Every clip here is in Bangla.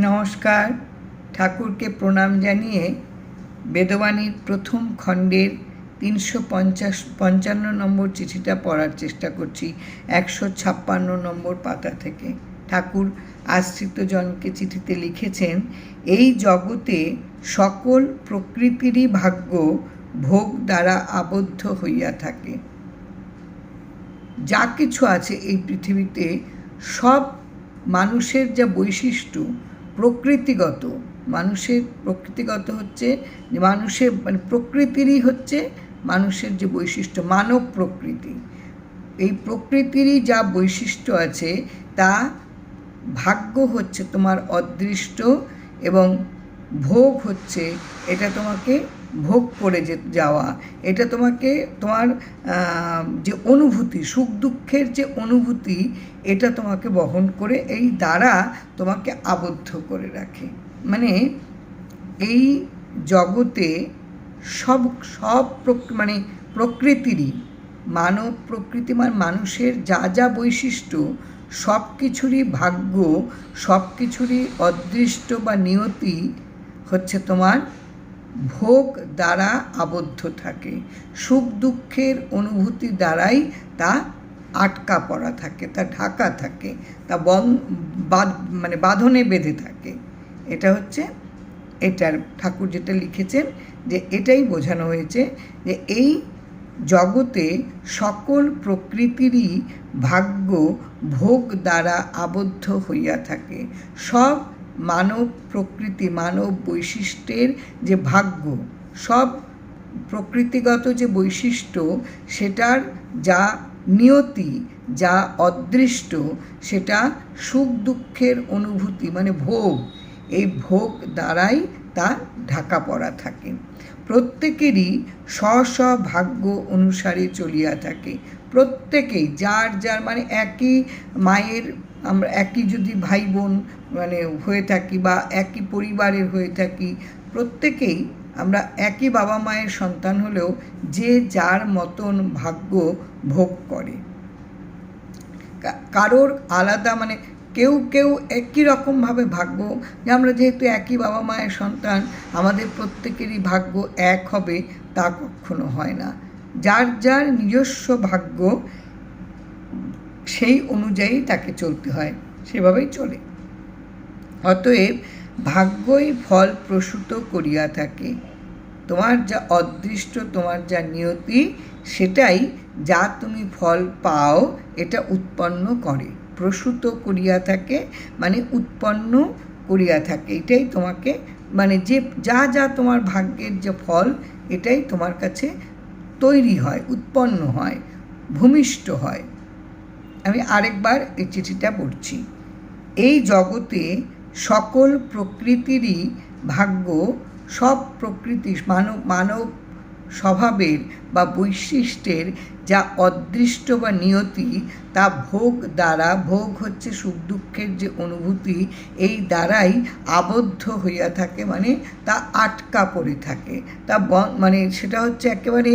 নমস্কার। ঠাকুরকে প্রণাম জানিয়ে বেদবাণীর প্রথম খণ্ডের তিনশো পঞ্চাশ, পঞ্চান্ন নম্বর চিঠিটা পড়ার চেষ্টা করছি, একশো ছাপ্পান্ন নম্বর পাতা থেকে। ঠাকুর আশ্রিতজনকে চিঠিতে লিখেছেন, এই জগতে সকল প্রকৃতিরই ভাগ্য ভোগ দ্বারা আবদ্ধ হইয়া থাকে। যা কিছু আছে এই পৃথিবীতে সব মানুষের যা বৈশিষ্ট্য প্রকৃতিগত, মানুষের প্রকৃতিগত হচ্ছে যে মানুষের মানে প্রকৃতিরই হচ্ছে মানুষের যে বৈশিষ্ট্য, মানব প্রকৃতি। এই প্রকৃতিরই যা বৈশিষ্ট্য আছে, তা ভাগ্য হচ্ছে তোমার অদৃষ্ট এবং ভোগ হচ্ছে, এটা তোমাকে ভোগ করে যে যাওয়া, এটা তোমাকে তোমার যে অনুভূতি, সুখ দুঃখের যে অনুভূতি, এটা তোমাকে বহন করে এই দ্বারা তোমাকে আবদ্ধ করে রাখে। মানে এই জগতে সব সব মানে প্রকৃতিরই, মানব প্রকৃতি মানে মানুষের যা যা বৈশিষ্ট্য, সব কিছুরই ভাগ্য, সব কিছুরই অদৃষ্ট বা নিয়তি হচ্ছে তোমার ভোগ দ্বারা আবদ্ধ থাকে। সুখ দুঃখের অনুভূতি দ্বারাই তা আটকা পড়া থাকে, তা ঢাকা থাকে, তা বাদ- মানে বাঁধনে বেঁধে থাকে। এটা হচ্ছে, এটার ঠাকুর যেটা লিখেছেন যে এটাই বোঝানো হয়েছে যে এই জগতে সকল প্রকৃতিরই ভাগ্য ভোগ দ্বারা আবদ্ধ হইয়া থাকে। সব মানব প্রকৃতি, মানব বৈশিষ্ট্যের যে ভাগ্য, সব প্রকৃতিগত যে বৈশিষ্ট্য, সেটার যা নিয়তি, যা অদৃষ্ট, সেটা সুখ দুঃখের অনুভূতি মানে ভোগ, এই ভোগ দ্বারাই তা ঢাকা পড়া থাকে। প্রত্যেকেরই স্ব স্ব ভাগ্য অনুসারে চলিয়া থাকে। প্রত্যেকেই, যার যার মানে একই মায়ের আমরা একই যদি ভাই বোন মানে হয়ে থাকি বা একই পরিবারের হয়ে থাকি, প্রত্যেকেই আমরা একই বাবা মায়ের সন্তান হলেও যে যার মতন ভাগ্য ভোগ করে। কারোর আলাদা মানে কেউ কেউ একই রকমভাবে ভাগ্য। যে আমরা যেহেতু একই বাবা মায়ের সন্তান, আমাদের প্রত্যেকেরই ভাগ্য এক হবে তা কখনো হয় না। যার যার নিজস্ব ভাগ্য সেই অনুযায়ী তাকে চলতে হয়, সেভাবেই চলে। অতএব ভাগ্যই ফল প্রসূত করিয়া থাকে। তোমার যা অদৃষ্ট, তোমার যা নিয়তি, সেটাই যা তুমি ফল পাও, এটা উৎপন্ন করে। প্রসূত করিয়া থাকে মানে উৎপন্ন করিয়া থাকে। এটাই তোমাকে মানে যে, যা যা তোমার ভাগ্যের যে ফল, এটাই তোমার কাছে তৈরি হয়, উৎপন্ন হয়, ভূমিষ্ঠ হয়। আমি আরেকবার এই চিঠিটা পড়ছি। এই জগতে সকল প্রকৃতিরই ভাগ্য, সব প্রকৃতি মানব মানব স্বভাবের বা বৈশিষ্ট্যের যা অদৃষ্ট বা নিয়তি, তা ভোগ দ্বারা, ভোগ হচ্ছে সুখ দুঃখের যে অনুভূতি, এই দ্বারাই আবদ্ধ হইয়া থাকে মানে তা আটকা পড়ে থাকে। তা মানে সেটা হচ্ছে একেবারে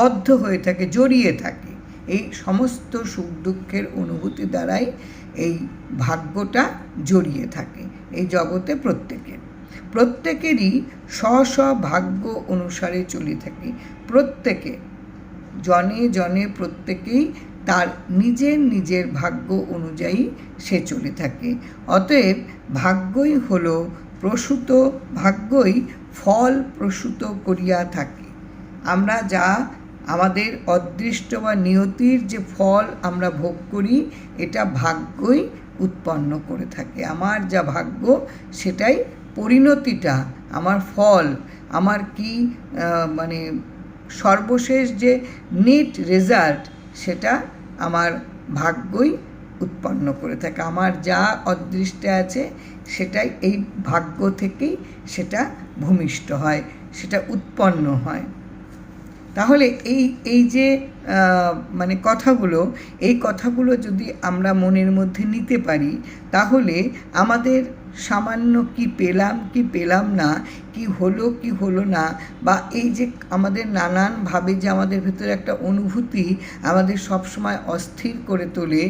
বদ্ধ হয়ে থাকে, জড়িয়ে থাকে। এই সমস্ত সুখ দুঃখের অনুভূতি দ্বারাই এই ভাগ্যটা জড়িয়ে থাকে এই জগতে প্রত্যেকের। প্রত্যেকেরই স্ব স্ব ভাগ্য অনুসারে চলে থাকে। প্রত্যেকে, জনে জনে প্রত্যেকেই তার নিজের নিজের ভাগ্য অনুযায়ী সে চলে থাকে। অতএব ভাগ্যই হলো প্রসূত, ভাগ্যই ফল প্রসূত করিয়া থাকে। আমরা যা আমাদের অদৃষ্ট বা নিয়তির যে ফল আমরা ভোগ করি, এটা ভাগ্যই উৎপন্ন করে থাকে। আমার যা ভাগ্য, সেটাই পরিণতিটা, আমার ফল, আমার কি মানে সর্বশেষ যে নিট রেজাল্ট সেটা আমার ভাগ্যই উৎপন্ন করে থাকে। আমার যা অদৃষ্টে আছে, সেটাই এই ভাগ্য থেকেই সেটা ভূমিষ্ঠ হয়, সেটা উৎপন্ন হয়। তাহলে এই এই যে মানে কথাগুলো, এই কথাগুলো যদি আমরা মনের মধ্যে নিতে পারি, তাহলে আমাদের সামান্য কি পেলাম কি পেলাম না, কি হলো কি হলো না, বা এই যে আমাদের নানানভাবে যে আমাদের ভেতরে একটা অনুভূতি আমাদের সবসময় অস্থির করে তোলে,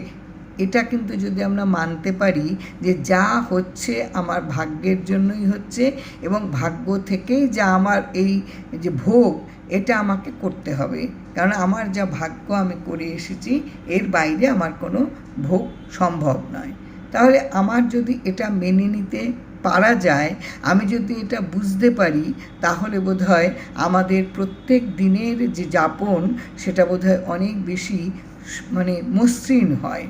এটা কিন্তু যদি আমরা মানতে পারি যে যা হচ্ছে আমার ভাগ্যের জন্যই হচ্ছে এবং ভাগ্য থেকেই যা আমার এই যে ভোগ এটা আমাকে করতে হবে। কারণ আমার যা ভাগ্য আমি করে এসেছি, এর বাইরে আমার কোনো ভোগ সম্ভব নয়। তাহলে আমার যদি এটা মেনে নিতে পারা যায়, আমি যদি এটা বুঝতে পারি, তাহলে বোধহয় আমাদের প্রত্যেক দিনের যে যাপন, সেটা বোধহয় অনেক বেশি মানে মসৃণ হয়।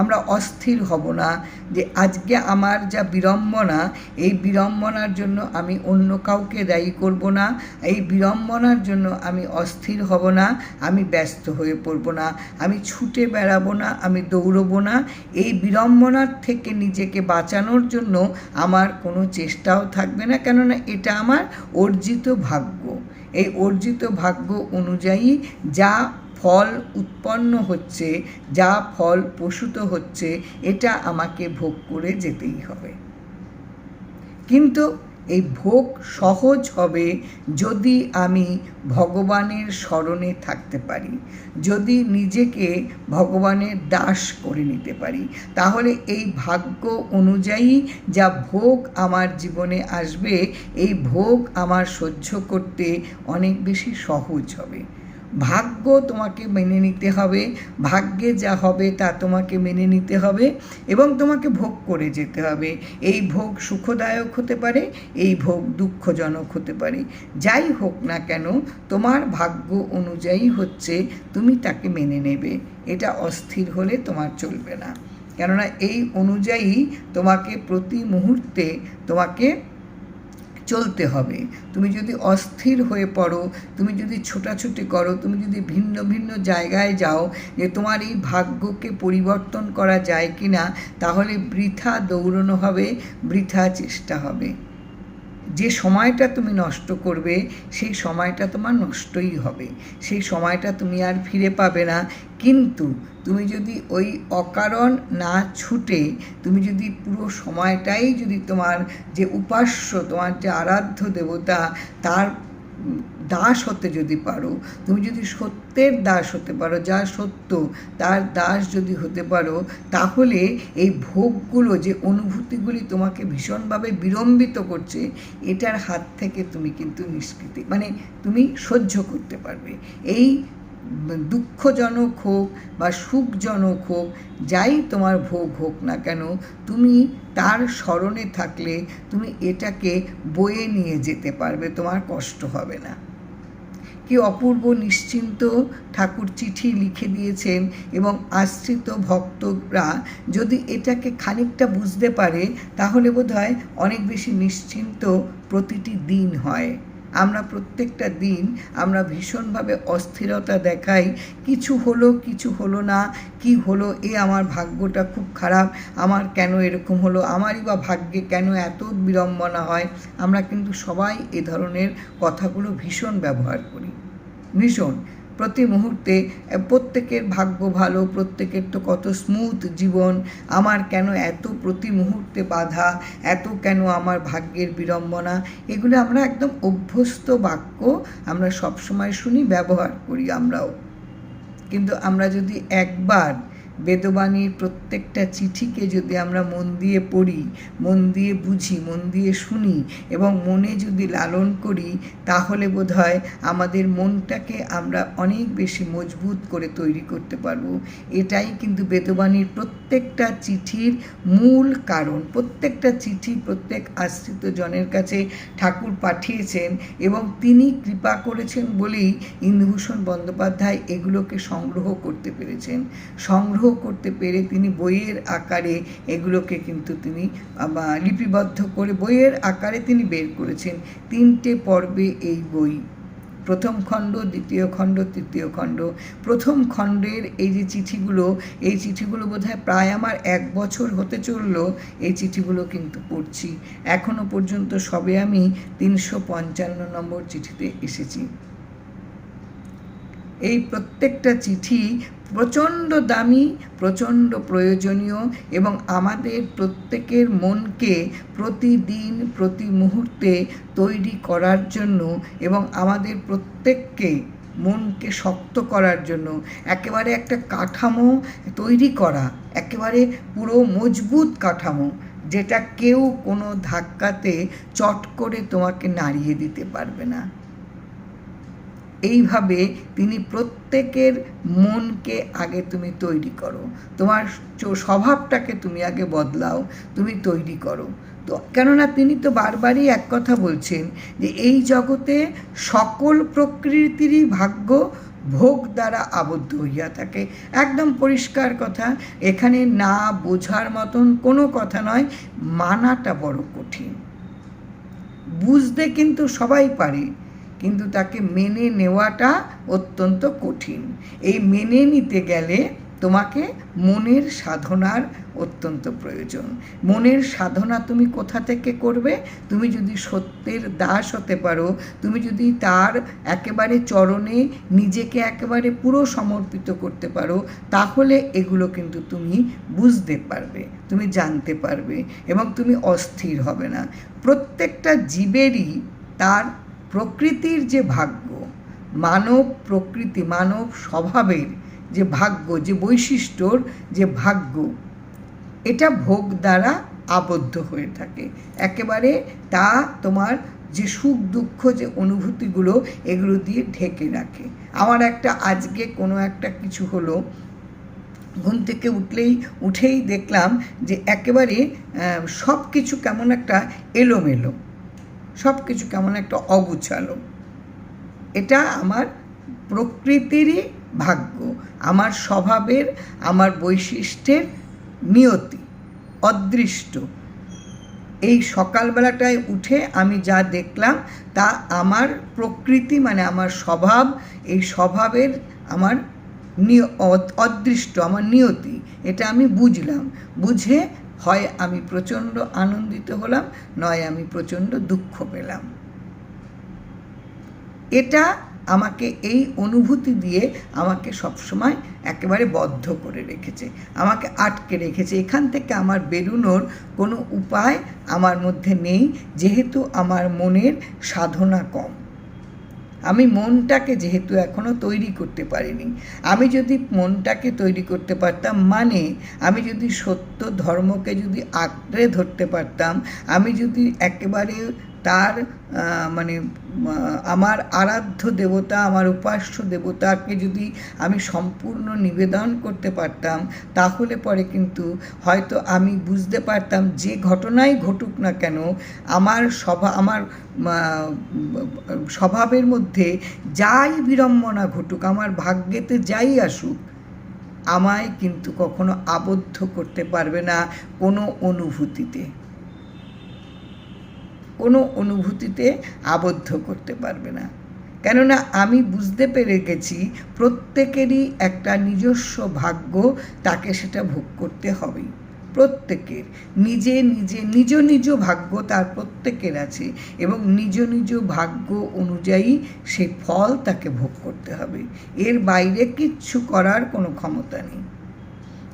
আমরা অস্থির হব না, যে আজকে আমার যা বিড়ম্বনা, এই বিড়ম্বনার জন্য আমি অন্য কাউকে দায়ী করব না, এই বিড়ম্বনার জন্য আমি অস্থির হব না, আমি ব্যস্ত হয়ে পড়ব না, আমি ছুটে বেড়াবো না, আমি দৌড়বো না। এই বিড়ম্বনার থেকে নিজেকে বাঁচানোর জন্য আমার কোনো চেষ্টাও থাকবে না, কেননা এটা আমার অর্জিত ভাগ্য। এই অর্জিত ভাগ্য অনুযায়ী যা ফল উৎপন্ন হচ্ছে, যা ফল প্রসূত হচ্ছে, এটা আমাকে ভোগ করে যেতেই হবে। কিন্তু এই ভোগ সহজ হবে যদি আমি ভগবানের স্মরণে থাকতে পারি, যদি নিজেকে ভগবানের দাস করে নিতে পারি। তাহলে এই ভাগ্য অনুযায়ী যা ভোগ আমার জীবনে আসবে, এই ভোগ আমার সহ্য করতে অনেক বেশি সহজ হবে। ভাগ্য তোমাকে মেনে নিতে হবে, ভাগ্যে যা হবে তা তোমাকে মেনে নিতে হবে এবং তোমাকে ভোগ করে যেতে হবে। এই ভোগ সুখদায়ক হতে পারে, এই ভোগ দুঃখজনক হতে পারে। যাই হোক না কেন, তোমার ভাগ্য অনুযায়ী হচ্ছে, তুমি তাকে মেনে নেবে। এটা অস্থির হলে তোমার চলবে না। কেননা এই অনুযায়ী তোমাকে প্রতি মুহূর্তে তোমাকে চলতে হবে। তুমি যদি অস্থির হয়ে পড়ো, তুমি যদি ছোটাছুটি করো, তুমি যদি ভিন্ন ভিন্ন জায়গায় যাও যে তোমার এই ভাগ্যকে পরিবর্তন করা যায় কি না তাহলে বৃথা দৌড়নো হবে, বৃথা চেষ্টা হবে। যে সময়টা তুমি নষ্ট করবে, সেই সময়টা তোমার নষ্টই হবে। সেই সময়টা তুমি আর ফিরে পাবে না। কিন্তু তুমি যদি ওই অকারণ না ছুটে, তুমি যদি পুরো সময়টাই যদি তোমার যে উপাস্য, তোমার যে আরাধ্য দেবতা, তার দাস হতে যদি পারো, তুমি যদি সত্যের দাস হতে পারো, যা সত্য, তার দাস যদি হতে পারো, তাহলে এই ভোগগুলো, যে অনুভূতিগুলি তোমাকে ভীষণভাবে বিলম্বিত করছে, এটার হাত থেকে তুমি কিন্তু নিষ্কৃতি মানে তুমি সহ্য করতে পারবে। এই দুঃখজনক হোক বা সুখজনক হোক, যাই তোমার ভোগ হোক না কেন, তুমি তার স্মরণে থাকলে তুমি এটাকে বয়ে নিয়ে যেতে পারবে, তোমার কষ্ট হবে না। কি অপূর্ব নিশ্চিন্ত ঠাকুর চিঠি লিখে দিয়েছেন এবং আশ্রিত ভক্তরা যদি এটাকে খানিকটা বুঝতে পারে, তাহলে বোধ হয় অনেক বেশি নিশ্চিন্ত প্রতিটি দিন হয়। আমরা প্রত্যেকটা দিন আমরা ভীষণভাবে অস্থিরতা দেখাই, কিছু হলো কিছু হলো না, কি হলো, এ আমার ভাগ্যটা খুব খারাপ, আমার কেন এরকম হলো, আমারই বা ভাগ্যে কেন এত বিড়ম্বনা হয়, আমরা কিন্তু সবাই এ ধরনের কথাগুলো ভীষণ ব্যবহার করি। ভীষণ। প্রতি মুহূর্তে, প্রত্যেকের ভাগ্য ভালো, প্রত্যেকের তো কত স্মুথ জীবন। আমার কেন এত প্রতি মুহূর্তে বাধা? এত কেন আমার ভাগ্যের বিড়ম্বনা? এগুলো আমরা একদম অভ্যস্ত বাক্য আমরা সবসময় শুনি, ব্যবহার করি আমরাও। কিন্তু আমরা যদি একবার বেদবাণীর প্রত্যেকটা চিঠিকে যদি আমরা মন দিয়ে পড়ি, মন দিয়ে বুঝি, মন দিয়ে শুনি এবং মনে যদি লালন করি, তাহলে বোধ হয় আমাদের মনটাকে আমরা অনেক বেশি মজবুত করে তৈরি করতে পারব। এটাই কিন্তু বেদবাণীর প্রত্যেকটা চিঠির মূল কারণ। প্রত্যেকটা চিঠি প্রত্যেক আশ্রিত জনের কাছে ঠাকুর পাঠিয়েছেন এবং তিনি কৃপা করেছেন বলেই ইন্দুভূষণ বন্দ্যোপাধ্যায় এগুলোকে সংগ্রহ করতে পেরেছেন। সংগ্রহ করতে পেরে তিনি বইয়ের আকারে এগুলোকে কিন্তু তিনি লিপিবদ্ধ করে বইয়ের আকারে তিনি বের করেছেন। তিনটে পর্বে এই বই। প্রথম খণ্ড, দ্বিতীয় খণ্ড, তৃতীয় খণ্ড। প্রথম খণ্ডের এই যে চিঠিগুলো, এই চিঠিগুলো বোধহয় প্রায় আমার এক বছর হতে চলল এই চিঠিগুলো কিন্তু পড়ছি। এখনও পর্যন্ত সবে আমি তিনশো পঞ্চান্ন নম্বর চিঠিতে এসেছি। এই প্রত্যেকটা চিঠি প্রচণ্ড দামি, প্রচণ্ড প্রয়োজনীয় এবং আমাদের প্রত্যেকের মনকে প্রতিদিন প্রতি মুহূর্তে তৈরি করার জন্য এবং আমাদের প্রত্যেককে মনকে শক্ত করার জন্য একেবারে একটা কাঠামো তৈরি করা, একেবারে পুরো মজবুত কাঠামো যেটা কেউ কোনো ধাক্কাতে চট করে তোমাকে নাড়িয়ে দিতে পারবে না। এইভাবে তিনি প্রত্যেকের মনকে আগে তুমি তৈরি করো। তোমার স্বভাবটাকে তুমি আগে বদলাও, তুমি তৈরি করো। তো কেননা তিনি তো বারবারই এক কথা বলছেন যে এই জগতে সকল প্রকৃতিরই ভাগ্য ভোগ দ্বারা আবদ্ধ হইয়া থাকে। একদম পরিষ্কার কথা, এখানে না বোঝার মতন কোনো কথা নয়, মানাটা বড় কঠিন। বুঝতে কিন্তু সবাই পারে। কিন্তু তাকে মেনে নেওয়াটা অত্যন্ত কঠিন। এই মেনে নিতে গেলে তোমাকে মনের সাধনার অত্যন্ত প্রয়োজন। মনের সাধনা তুমি কোথা থেকে করবে? তুমি যদি সত্যের দাস হতে পারো, তুমি যদি তার একেবারে চরণে নিজেকে একেবারে পুরো সমর্পিত করতে পারো, তাহলে এগুলো কিন্তু তুমি বুঝতে পারবে, তুমি জানতে পারবে এবং তুমি অস্থির হবে না। প্রত্যেকটা জীবেরই তার প্রকৃতির যে ভাগ্য, মানব প্রকৃতি, মানব স্বভাবের যে ভাগ্য, যে বৈশিষ্ট্যর যে ভাগ্য, এটা ভোগ দ্বারা আবদ্ধ হয়ে থাকে। একেবারে তা তোমার যে সুখ, দুঃখ, যে অনুভূতিগুলো, এগুলো দিয়ে ঢেকে রাখে। আমার একটা আজকে কোনো একটা কিছু হলো, ঘুম থেকে উঠলেই, উঠেই দেখলাম যে একেবারে সব কিছু কেমন একটা এলোমেলো। সব কিছু কেমন একটা অগুছালো। এটা আমার প্রকৃতিরই ভাগ্য, আমার স্বভাবের, আমার বৈশিষ্ট্যের নিয়তি, অদৃষ্ট। এই সকালবেলাটায় উঠে আমি যা দেখলাম তা আমার প্রকৃতি মানে আমার স্বভাব, এই স্বভাবের আমার অদৃষ্ট, আমার নিয়তি, এটা আমি বুঝলাম। বুঝে হয় আমি প্রচণ্ড আনন্দিত হলাম, নয় আমি প্রচণ্ড দুঃখ পেলাম। এটা আমাকে এই অনুভূতি দিয়ে আমাকে সবসময় একেবারে বদ্ধ করে রেখেছে, আমাকে আটকে রেখেছে। এখান থেকে আমার বেরোনোর কোনো উপায় আমার মধ্যে নেই, যেহেতু আমার মনের সাধনা কম। আমি মনটাকে যেহেতু এখনও তৈরি করতে পারিনি, আমি যদি মনটাকে তৈরি করতে পারতাম মানে আমি যদি সত্য ধর্মকে যদি আঁকড়ে ধরতে পারতাম, আমি যদি একেবারে তার মানে আমার আরাধ্য দেবতা, আমার উপাস্য দেবতাকে যদি আমি সম্পূর্ণ নিবেদন করতে পারতাম, তাহলে পরে কিন্তু হয়তো আমি বুঝতে পারতাম যে ঘটনাই ঘটুক না কেন, আমার স্বভাব আমার স্বভাবের মধ্যে যাই বিড়ম্বনা ঘটুক, আমার ভাগ্যেতে যাই আসুক, আমায় কিন্তু কখনো আবদ্ধ করতে পারবে না কোনো অনুভূতিতে। কোনো অনুভূতিতে আবদ্ধ করতে পারবে না। কেননা আমি বুঝতে পেরে গেছি প্রত্যেকেরই একটা নিজস্ব ভাগ্য তাকে সেটা ভোগ করতে হবেই প্রত্যেকের নিজে নিজে নিজ নিজ ভাগ্য তার প্রত্যেকের আছে এবং নিজ নিজ ভাগ্য অনুযায়ী সে ফল তাকে ভোগ করতে হবে। এর বাইরে কিচ্ছু করার কোনো ক্ষমতা নেই।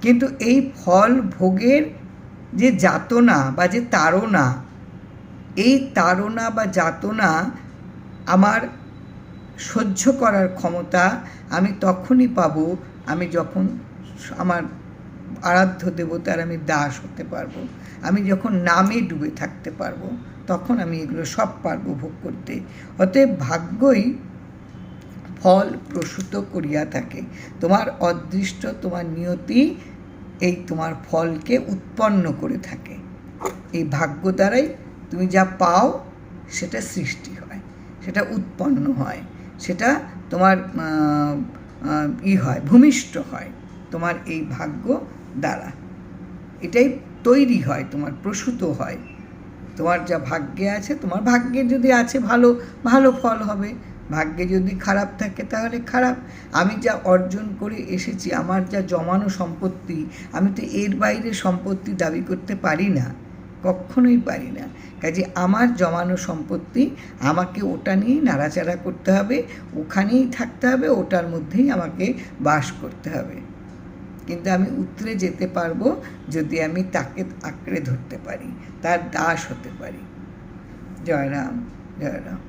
কিন্তু এই ফল ভোগের যে যাতনা বা যে তাড়না এই তাড়না বা যাতনা আমার সহ্য করার ক্ষমতা আমি তখনই পাবো আমি যখন আমার আরাধ্য দেবতার আমি দাস হতে পারব। আমি যখন নামে ডুবে থাকতে পারব, তখন আমি এগুলো সব পারব ভোগ করতে। অতএব ভাগ্যই ফল প্রসূত করিয়া থাকে। তোমার অদৃষ্ট, তোমার নিয়তি এই তোমার ফলকে উৎপন্ন করে থাকে। এই ভাগ্য দ্বারাই তুমি যা পাও সেটা সৃষ্টি হয়, সেটা উৎপন্ন হয়, সেটা তোমার ই হয়, ভূমিষ্ঠ হয় তোমার এই ভাগ্য দ্বারা। এটাই তৈরি হয়, তোমার প্রসূত হয়। তোমার যা ভাগ্যে আছে, তোমার ভাগ্যে যদি আছে ভালো ভালো ফল হবে। ভাগ্যে যদি খারাপ থাকে তাহলে খারাপ। আমি যা অর্জন করে এসেছি, আমার যা জমানো সম্পত্তি, আমি তো এর বাইরে সম্পত্তি দাবি করতে পারি না। কখনোই পারি না। কাজে আমার জমানো সম্পত্তি, আমাকে ওটা নিয়েই নাড়াচাড়া করতে হবে, ওখানেই থাকতে হবে, ওটার মধ্যেই আমাকে বাস করতে হবে। কিন্তু আমি উতরে যেতে পারব যদি আমি তাকে আঁকড়ে ধরতে পারি, তার দাস হতে পারি। জয় রাম জয় রাম